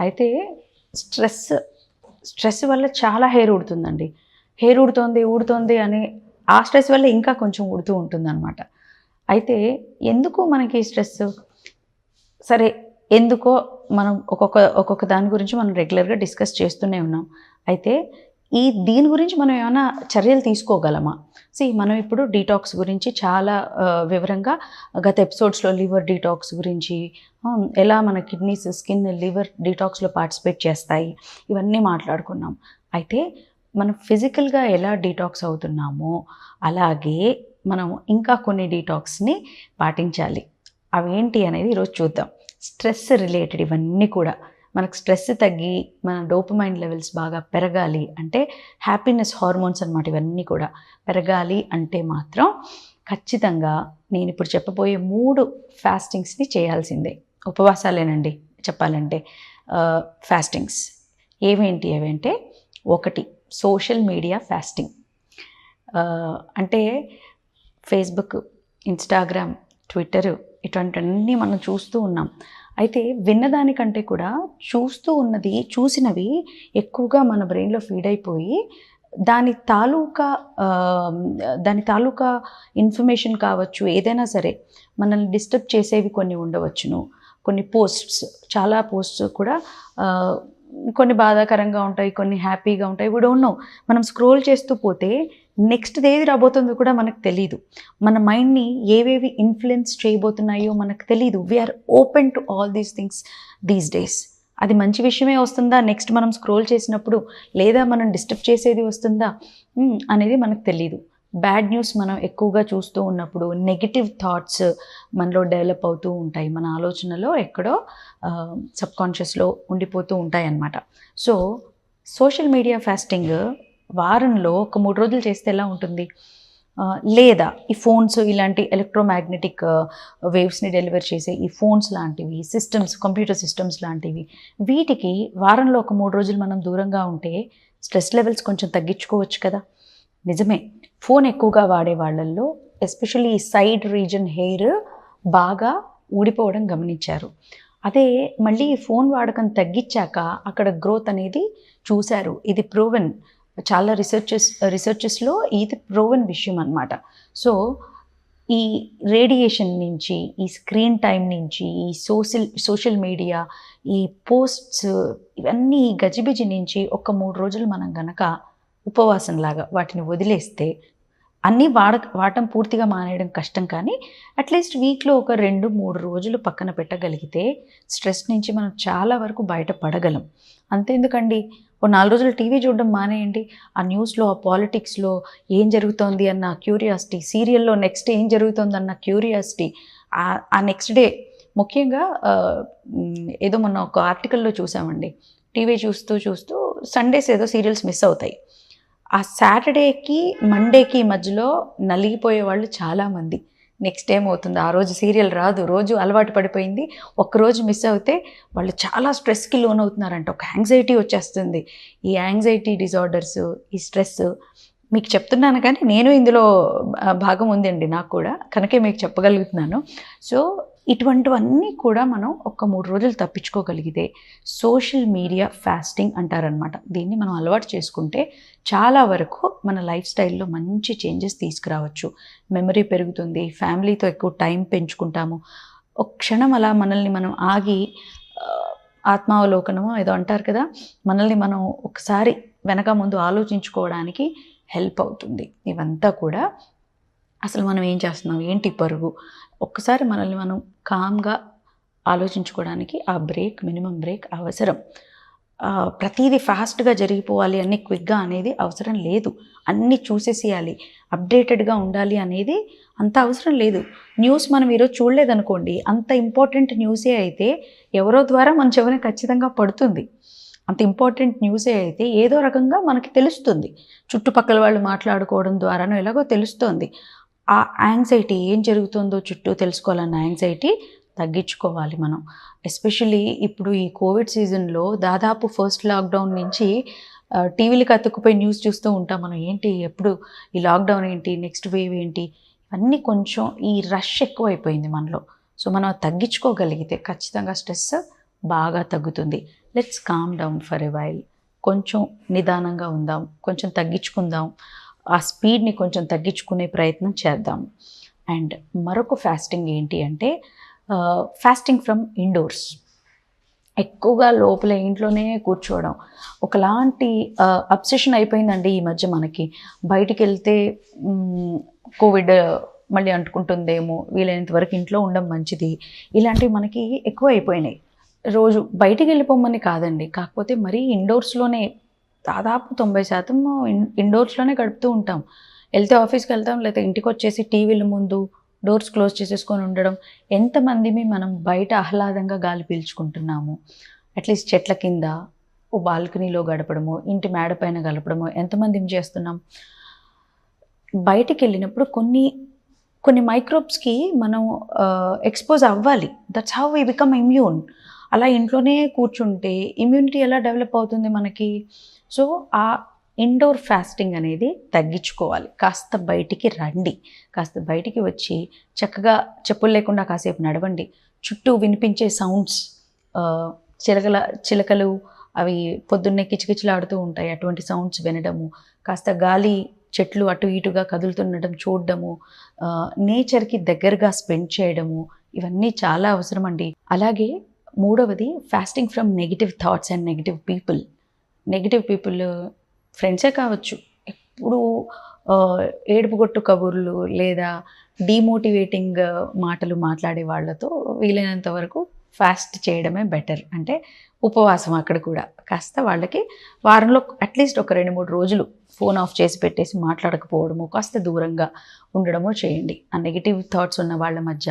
అయితే stress stress వల్ల చాలా హెయిర్ ఊడుతుందండి. హెయిర్ ఊడుతోంది ఊడుతోంది అని ఆ స్ట్రెస్ వల్ల ఇంకా కొంచెం ఊడుతూ ఉంటుందన్నమాట. అయితే ఎందుకు మనకి స్ట్రెస్? సరే ఎందుకో మనం ఒక్కొక్క ఒక్కొక్క దాని గురించి మనం రెగ్యులర్గా డిస్కస్ చేస్తూనే ఉన్నాం. అయితే ఈ దీని గురించి మనం ఏమైనా చర్యలు తీసుకోగలమా? సి మనం ఇప్పుడు డీటాక్స్ గురించి చాలా వివరంగా గత ఎపిసోడ్స్లో లివర్ డీటాక్స్ గురించి ఎలా మన కిడ్నీస్ స్కిన్ లివర్ డీటాక్స్లో పార్టిసిపేట్ చేస్తాయి ఇవన్నీ మాట్లాడుకున్నాం. అయితే మనం ఫిజికల్గా ఎలా డీటాక్స్ అవుతున్నామో అలాగే మనం ఇంకా కొన్ని డీటాక్స్ని పాటించాలి. అవేంటి అనేది ఈరోజు చూద్దాం. స్ట్రెస్ రిలేటెడ్ ఇవన్నీ కూడా. మనకు స్ట్రెస్ తగ్గి మన డోపమైన్ లెవెల్స్ బాగా పెరగాలి అంటే హ్యాపీనెస్ హార్మోన్స్ అనమాట ఇవన్నీ కూడా. పెరగాలి అంటే మాత్రం ఖచ్చితంగా నేను ఇప్పుడు చెప్పబోయే మూడు ఫాస్టింగ్స్ని చేయాల్సిందే. ఉపవాసాలేనండి చెప్పాలంటే. ఫాస్టింగ్స్. ఏవేంటి ఏవంటే ఒకటి సోషల్ మీడియా ఫాస్టింగ్. అంటే ఫేస్బుక్ ఇన్స్టాగ్రామ్ ట్విట్టరు ఇటువంటివన్నీ మనం చూస్తూ ఉన్నాం. అయితే విన్నదానికంటే కూడా చూస్తూ ఉన్నది చూసినవి ఎక్కువగా మన బ్రెయిన్లో ఫీడ్ అయిపోయి దాని తాలూకా దాని తాలూకా ఇన్ఫర్మేషన్ కావచ్చు ఏదైనా సరే మనల్ని డిస్టర్బ్ చేసేవి కొన్ని ఉండవచ్చును. కొన్ని పోస్ట్స్ చాలా పోస్ట్స్ కూడా కొన్ని బాధాకరంగా ఉంటాయి కొన్ని హ్యాపీగా ఉంటాయి. కూడా ఉన్నాం మనం స్క్రోల్ చేస్తూ పోతే నెక్స్ట్ ఏది రాబోతుందో కూడా మనకు తెలియదు మన మైండ్ని ఏవేవి ఇన్ఫ్లుయెన్స్ చేయబోతున్నాయో మనకు తెలియదు we are open to all these things these days అది మంచి విషయమే వస్తుందా? నెక్స్ట్ మనం స్క్రోల్ చేసినప్పుడు లేదా మనం డిస్టర్బ్ చేసేది వస్తుందా? Hmm, అనేది మనకు తెలియదు బ్యాడ్ న్యూస్ మనం ఎక్కువగా చూస్తూ ఉన్నప్పుడు నెగిటివ్ థాట్స్ మనలో డెవలప్ అవుతూ ఉంటాయి. మన ఆలోచనలో ఎక్కడో సబ్కాన్షియస్లో ఉండిపోతూ ఉంటాయి అన్నమాట సో సోషల్ మీడియా ఫాస్టింగ్ వారంలో ఒక మూడు రోజులు చేస్తే ఎలా ఉంటుంది? లేదా ఈ ఫోన్స్ ఇలాంటి ఎలక్ట్రోమాగ్నెటిక్ వేవ్స్ని డెలివర్ చేసే ఈ ఫోన్స్ లాంటివి సిస్టమ్స్ కంప్యూటర్ సిస్టమ్స్ లాంటివి వీటికి వారంలో ఒక మూడు రోజులు మనం దూరంగా ఉంటే స్ట్రెస్ లెవెల్స్ కొంచెం తగ్గించుకోవచ్చు కదా? నిజమే. ఫోన్ ఎక్కువగా వాడే వాళ్ళల్లో ఎస్పెషల్లీ ఈ సైడ్ రీజన్ హెయిర్ బాగా ఊడిపోవడం గమనించారు. అదే మళ్ళీ ఈ ఫోన్ వాడకం తగ్గించాక అక్కడ గ్రోత్ అనేది చూశారు. ఇది ప్రూవెన్. చాలా రీసెర్చెస్ రీసెర్చెస్లో uh, ఇది ప్రోవెన్ విషయం అనమాట సో ఈ రేడియేషన్ నుంచి ఈ స్క్రీన్ టైం నుంచి ఈ సోషల్ సోషల్ మీడియా ఈ పోస్ట్స్ ఇవన్నీ ఈ గజిబిజి నుంచి ఒక మూడు రోజులు మనం గనక ఉపవాసంలాగా వాటిని వదిలేస్తే అన్నీ వాడ వాడటం పూర్తిగా మానేయడం కష్టం కానీ అట్లీస్ట్ వీక్లో ఒక రెండు మూడు రోజులు పక్కన పెట్టగలిగితే స్ట్రెస్ నుంచి మనం చాలా వరకు బయటపడగలం అంతేందుకండి? ఓ నాలుగు రోజులు టీవీ చూడడం మానేయండి. ఆ న్యూస్లో ఆ పాలిటిక్స్లో ఏం జరుగుతోంది అన్న క్యూరియాసిటీ సీరియల్లో నెక్స్ట్ ఏం జరుగుతోంది అన్న క్యూరియాసిటీ ఆ నెక్స్ట్ డే ముఖ్యంగా ఏదో మొన్న ఒక ఆర్టికల్లో చూసామండి. టీవీ చూస్తూ చూస్తూ సండేస్ ఏదో సీరియల్స్ మిస్ అవుతాయి. ఆ సాటర్డేకి మండేకి మధ్యలో నలిగిపోయే వాళ్ళు చాలామంది. నెక్స్ట్ ఏమవుతుంది ఆ రోజు సీరియల్ రాదు. రోజు అలవాటు పడిపోయింది. ఒక్కరోజు మిస్ అవుతే వాళ్ళు చాలా స్ట్రెస్కి లోన్ అవుతున్నారంట. ఒక యాంగ్జైటీ వచ్చేస్తుంది. ఈ యాంగ్జైటీ డిజార్డర్స్ ఈ స్ట్రెస్ మీకు చెప్తున్నాను కానీ నేను ఇందులో భాగం ఉందండి నాకు కూడా. కనుకే మీకు చెప్పగలుగుతున్నాను. సో ఇటువంటివన్నీ కూడా మనం ఒక మూడు రోజులు తప్పించుకోగలిగితే సోషల్ మీడియా ఫాస్టింగ్ అంటారనమాట దీన్ని మనం అలవాటు చేసుకుంటే చాలా వరకు మన లైఫ్ స్టైల్లో మంచి చేంజెస్ తీసుకురావచ్చు. మెమరీ పెరుగుతుంది ఫ్యామిలీతో ఎక్కువ టైం పెంచుకుంటాము. ఒక క్షణం అలా మనల్ని మనం ఆగి ఆత్మావలోకనము ఆత్మావలోకనమో ఏదో అంటారు కదా మనల్ని మనం ఒకసారి వెనక ముందు ఆలోచించుకోవడానికి హెల్ప్ అవుతుంది. ఇవంతా కూడా అసలు మనం ఏం చేస్తున్నాం? ఏంటి పరుగు? ఒక్కసారి మనల్ని మనం కామ్గా ఆలోచించుకోవడానికి ఆ బ్రేక్ మినిమం బ్రేక్ అవసరం. ప్రతిదీ ఫాస్ట్గా జరిగిపోవాలి అన్ని క్విక్గా అనేది అవసరం లేదు. అన్నీ చూసేసేయాలి. అప్డేటెడ్గా ఉండాలి అనేది అంత అవసరం లేదు. న్యూస్ మనం ఈరోజు చూడలేదనుకోండి అంత ఇంపార్టెంట్ న్యూసే అయితే ఎవరో ద్వారా మన చెవిన ఖచ్చితంగా పడుతుంది. అంత ఇంపార్టెంట్ న్యూసే అయితే ఏదో రకంగా మనకి తెలుస్తుంది. చుట్టుపక్కల వాళ్ళు మాట్లాడుకోవడం ద్వారానో ఎలాగో తెలుస్తుంది. ఆ యాంగ్జైటీ ఏం జరుగుతుందో చుట్టూ తెలుసుకోవాలన్న యాంగ్జైటీ తగ్గించుకోవాలి మనం. ఎస్పెషల్లీ ఇప్పుడు ఈ కోవిడ్ సీజన్లో దాదాపు ఫస్ట్ లాక్డౌన్ నుంచి ఆ, టీవీలకు అతుక్కుపోయి న్యూస్ చూస్తూ ఉంటాం మనం. ఏంటి ఎప్పుడు ఈ లాక్డౌన్ ఏంటి నెక్స్ట్ వేవ్ ఏంటి? ఇవన్నీ కొంచెం ఈ రష్ ఎక్కువైపోయింది మనలో. సో మనం అది తగ్గించుకోగలిగితే ఖచ్చితంగా స్ట్రెస్ బాగా తగ్గుతుంది. Let's calm down for a while కొంచెం నిదానంగా ఉందాం కొంచెం తగ్గించుకుందాం. ఆ స్పీడ్ని కొంచెం తగ్గించుకునే ప్రయత్నం చేద్దాం. అండ్ మరొక ఫాస్టింగ్ ఏంటి అంటే ఫాస్టింగ్ ఫ్రమ్ ఇండోర్స్. ఎక్కువగా లోపల ఇంట్లోనే కూర్చోవడం. ఒకలాంటి అబ్సెషన్ అయిపోయిందండి ఈ మధ్య మనకి. బయటికి వెళ్తే కోవిడ్ మళ్ళీ అంటుకుంటుందేమో వీలైనంత వరకు ఇంట్లో ఉండడం మంచిది. ఇలాంటివి మనకి ఎక్కువ అయిపోయినాయి. రోజు బయటికి వెళ్ళిపోమని కాదండి. కాకపోతే మరీ ఇండోర్స్లోనే దాదాపు తొంభై శాతం ఇన్ ఇండోర్స్లోనే గడుపుతూ ఉంటాం. వెళ్తే ఆఫీస్కి వెళ్తాం లేకపోతే ఇంటికి వచ్చేసి టీవీల ముందు డోర్స్ క్లోజ్ చేసేసుకొని ఉండడం ఎంతమందిని మనం బయట ఆహ్లాదంగా గాలి పీల్చుకుంటున్నాము. అట్లీస్ట్ చెట్ల కింద ఓ బాల్కనీలో గడపడము ఇంటి మేడ పైన గడపడము ఎంతమంది చేస్తున్నాం. బయటికి వెళ్ళినప్పుడు కొన్ని కొన్ని మైక్రోబ్స్కి మనం ఎక్స్పోజ్ అవ్వాలి. That's how we become immune అలా ఇంట్లోనే కూర్చుంటే ఇమ్యూనిటీ ఎలా డెవలప్ అవుతుంది మనకి? సో ఆ ఇండోర్ ఫాస్టింగ్ అనేది తగ్గించుకోవాలి. కాస్త బయటికి రండి. కాస్త బయటికి వచ్చి చక్కగా చెప్పులు లేకుండా కాసేపు నడవండి. చుట్టూ వినిపించే సౌండ్స్ చిలకల చిలకలు అవి పొద్దున్నే కిచకిచలాడుతూ ఉంటాయి. అటువంటి సౌండ్స్ వినడము కాస్త గాలి చెట్లు అటు ఇటుగా కదులుతుండడం చూడడము నేచర్కి దగ్గరగా స్పెండ్ చేయడము ఇవన్నీ చాలా అవసరం అండి అలాగే మూడవది fasting from negative thoughts and negative people negative people ఫ్రెండ్సే కావచ్చు. ఎప్పుడు ఏడుపుగొట్టు ఏడుపు కొట్టు కబుర్లు లేదా డీమోటివేటింగ్ మాటలు మాట్లాడే వాళ్ళతో వీలైనంత వరకు ఫాస్ట్ చేయడమే బెటర్ అంటే ఉపవాసం అక్కడ కూడా. కాస్త వాళ్ళకి వారంలో అట్లీస్ట్ ఒక రెండు మూడు రోజులు ఫోన్ ఆఫ్ చేసి పెట్టేసి మాట్లాడకపోవడము కాస్త దూరంగా ఉండడమో చేయండి. ఆ నెగిటివ్ థాట్స్ ఉన్న వాళ్ళ మధ్య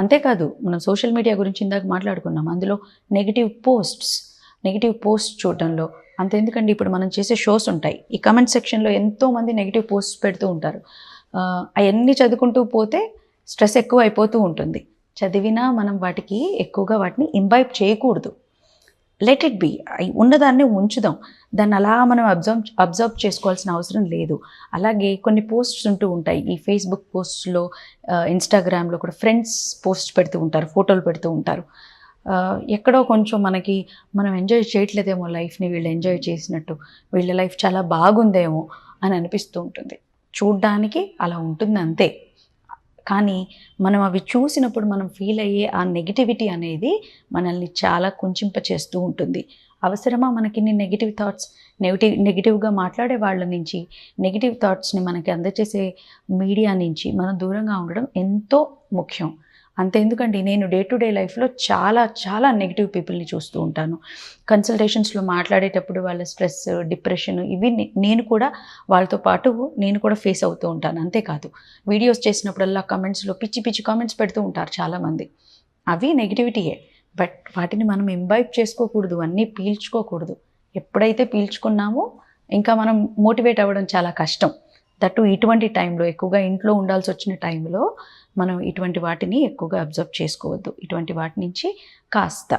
అంతేకాదు మనం సోషల్ మీడియా గురించి ఇందాక మాట్లాడుకున్నాం. అందులో నెగిటివ్ పోస్ట్స్ నెగిటివ్ పోస్ట్ చూడడంలో అంతెందుకండి ఇప్పుడు మనం చేసే షోస్ ఉంటాయి. ఈ కమెంట్ సెక్షన్లో ఎంతోమంది నెగిటివ్ పోస్ట్స్ పెడుతూ ఉంటారు. అవన్నీ చదువుకుంటూ పోతే స్ట్రెస్ ఎక్కువ అయిపోతూ ఉంటుంది. చదివినా మనం వాటికి ఎక్కువగా వాటిని ఇంబైబ్ చేయకూడదు. లెట్ ఇట్ బి ఉన్నదాన్ని ఉంచుదాం. దాన్ని అలా మనం అబ్జర్వ్ అబ్జర్వ్ చేసుకోవాల్సిన అవసరం లేదు. అలాగే కొన్ని పోస్ట్స్ ఉంటూ ఉంటాయి. ఈ ఫేస్బుక్ పోస్ట్లో ఇన్స్టాగ్రామ్లో కూడా ఫ్రెండ్స్ పోస్ట్ పెడుతూ ఉంటారు. ఫోటోలు పెడుతూ ఉంటారు. ఎక్కడో కొంచెం మనకి మనం ఎంజాయ్ చేయట్లేదేమో లైఫ్ని వీళ్ళు ఎంజాయ్ చేసినట్టు వీళ్ళ లైఫ్ చాలా బాగుందేమో అని అనిపిస్తూ ఉంటుంది. చూడ్డానికి అలా ఉంటుంది అంతే. కానీ మనం అవి చూసినప్పుడు మనం ఫీల్ అయ్యే ఆ నెగిటివిటీ అనేది మనల్ని చాలా కుంచింప చేస్తూ ఉంటుంది. అవసరమా మనకి నెగిటివ్ థాట్స్ నెగిటివ్ నెగిటివ్గా మాట్లాడే వాళ్ళ నుంచి నెగిటివ్ థాట్స్ని మనకి అందచేసే మీడియా నుంచి మనం దూరంగా ఉండడం ఎంతో ముఖ్యం. అంతే ఎందుకండి నేను డే టు డే లైఫ్లో చాలా చాలా నెగిటివ్ పీపుల్ని చూస్తూ ఉంటాను. కన్సల్టేషన్స్లో మాట్లాడేటప్పుడు వాళ్ళ స్ట్రెస్ డిప్రెషన్ ఇవి నేను కూడా వాళ్ళతో పాటు నేను కూడా ఫేస్ అవుతూ ఉంటాను. అంతేకాదు వీడియోస్ చేసినప్పుడల్లా కమెంట్స్లో పిచ్చి పిచ్చి కామెంట్స్ పెడుతూ ఉంటారు చాలామంది. అవి నెగిటివిటీయే. బట్ వాటిని మనం ఇంబైబ్ చేసుకోకూడదు అన్నీ పీల్చుకోకూడదు. ఎప్పుడైతే పీల్చుకున్నామో ఇంకా మనం మోటివేట్ అవ్వడం చాలా కష్టం. దట్టు ఇటువంటి టైంలో ఎక్కువగా ఇంట్లో ఉండాల్సి వచ్చిన టైంలో మనం ఇటువంటి వాటిని ఎక్కువగా అబ్జర్వ్ చేసుకోవద్దు. ఇటువంటి వాటి నుంచి కాస్త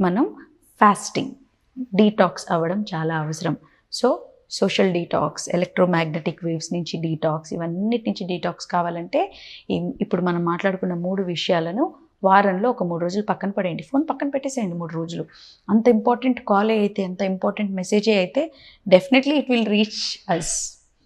మనం ఫాస్టింగ్ డీటాక్స్ అవ్వడం చాలా అవసరం. So social detox electromagnetic waves నుంచి డీటాక్స్ ఇవన్నిటి నుంచి డీటాక్స్ కావాలంటే ఇప్పుడు మనం మాట్లాడుకున్న మూడు విషయాలను వారంలో ఒక మూడు రోజులు పక్కన పడేయండి. ఫోన్ పక్కన పెట్టేసేయండి మూడు రోజులు. అంత ఇంపార్టెంట్ కాలే అయితే అంత ఇంపార్టెంట్ మెసేజే అయితే definitely it will reach us